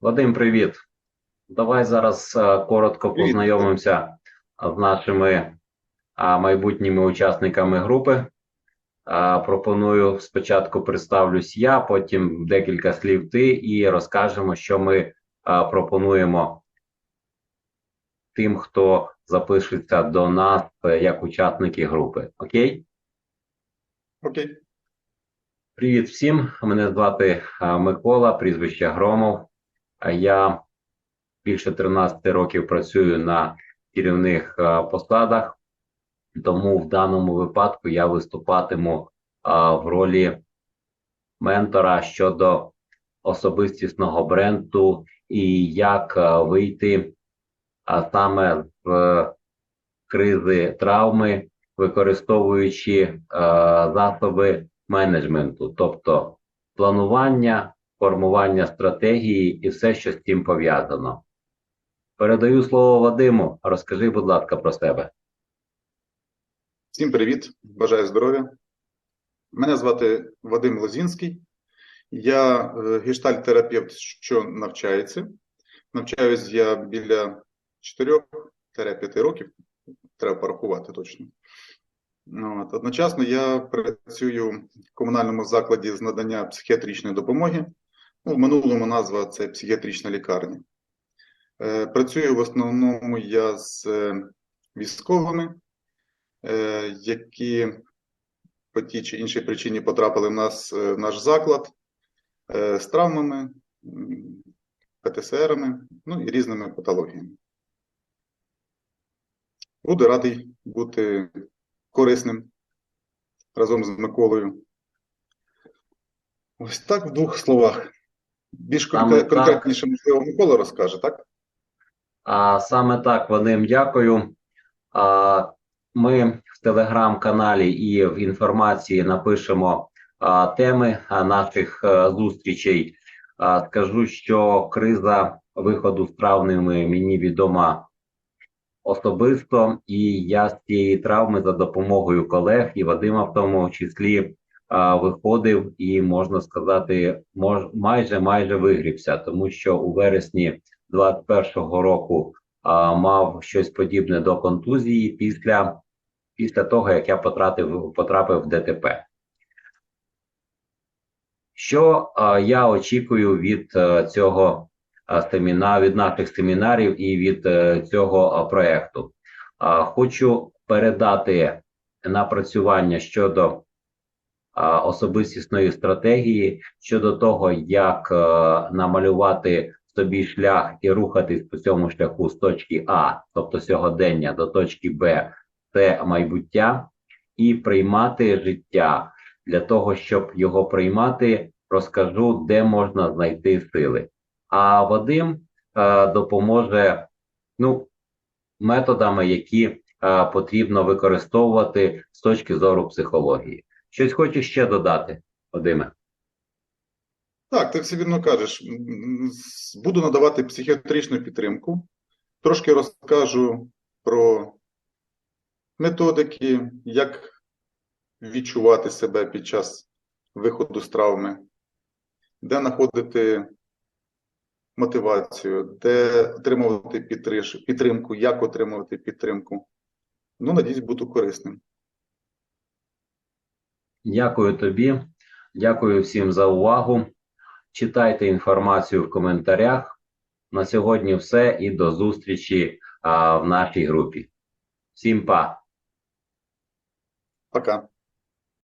Вадим, привіт. Давай зараз е, коротко Привіт. познайомимося з нашими майбутніми учасниками групи. Пропоную спочатку представлюсь я, потім декілька слів ти і розкажемо, що ми пропонуємо тим, хто запишеться до нас е, як учасники групи. Окей? Окей. Привіт всім. Мене звати Микола, прізвище Громов. Я більше 13 років працюю на керівних посадах, тому в даному випадку я виступатиму в ролі ментора щодо особистісного бренду і як вийти саме з е, кризи травми, використовуючи е, засоби менеджменту, тобто планування, формування стратегії і все, що з цим пов'язано. Передаю слово Вадиму. Розкажи, будь ласка, про себе. Всім привіт. Бажаю здоров'я. Мене звати Вадим Лозінський. Я е, гештальт-терапевт, що навчається. Навчаюсь я біля 4-5 років. Треба порахувати точно. Ну, От. Одночасно я працюю в комунальному закладі з надання психіатричної допомоги. Ну, в минулому назва це психіатрична лікарня. Е, Працюю в основному я з е, військовими, е, які по тій чи іншій причині потрапили в нас е, в наш заклад е, з травмами, ПТСРами, ну і різними патологіями. Буду радий бути корисним разом з Миколою. Ось так в двох словах. Більш Саме конкре- так. конкретніше, можливо, Микола розкаже, так? А саме так, Вадим, дякую. А, ми в телеграм-каналі і в інформації напишемо а, теми наших а, зустрічей. А, скажу, що криза виходу з травмами мені відома особисто, і я з цієї травми за допомогою колег і Вадима в тому числі а, виходив і можна сказати, мож, майже майже вигрівся, тому що у вересні 21-го року а, мав щось подібне до контузії після, після того, як я потратив, потрапив в ДТП. Що а, я очікую від е, цього а, семіна, від наших семінарів і від е, цього а, проекту? А, Хочу передати напрацювання щодо а, особистісної стратегії, щодо того, як е, намалювати собі шлях і рухатись по цьому шляху з точки А, тобто сьогодення, до точки Б, це майбуття, і приймати життя. Для того, щоб його приймати, розкажу, де можна знайти сили. А Вадим е, допоможе ну, методами, які е, потрібно використовувати з точки зору психології. Щось хочу ще додати, Вадиме? Так, ти все вірно кажеш. Буду надавати психіатричну підтримку. Трошки розкажу про методики, як відчувати себе під час виходу з травми, де знаходити мотивацію, де отримувати підтримку, як отримувати підтримку. Ну, надіюсь, буду корисним. Дякую тобі, дякую всім за увагу. Читайте інформацію в коментарях. На сьогодні все і до зустрічі а, в нашій групі. Всім па! Пока.